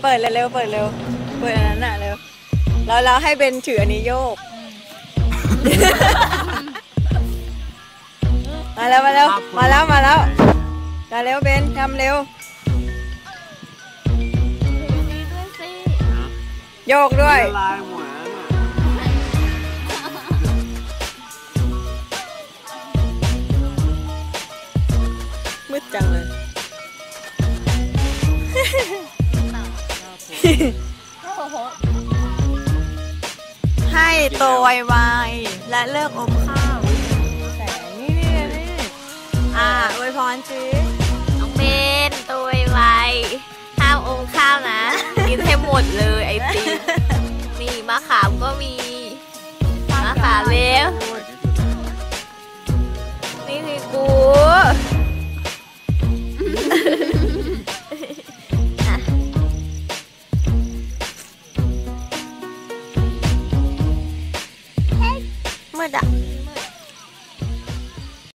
เปิดเร็วๆเปิดเร็ว เปิดนั้นน่ะเร็วแล้วเราให้เบนถืออันนี้โยก มาแล้วมาแล้วมาแล้วมาแล้วมาเร็วเบนทำเร็ว โยกด้วย มืดจังเลย ให้โตไวๆและเลิกอมข้าวแสงนี่นี่นี่อ่าอวยพรสิน้องเบนตัวไวๆห้ามอมข้าวนะ กินให้หมดเลยไอติมนี่มะขามก็มี มืดอะ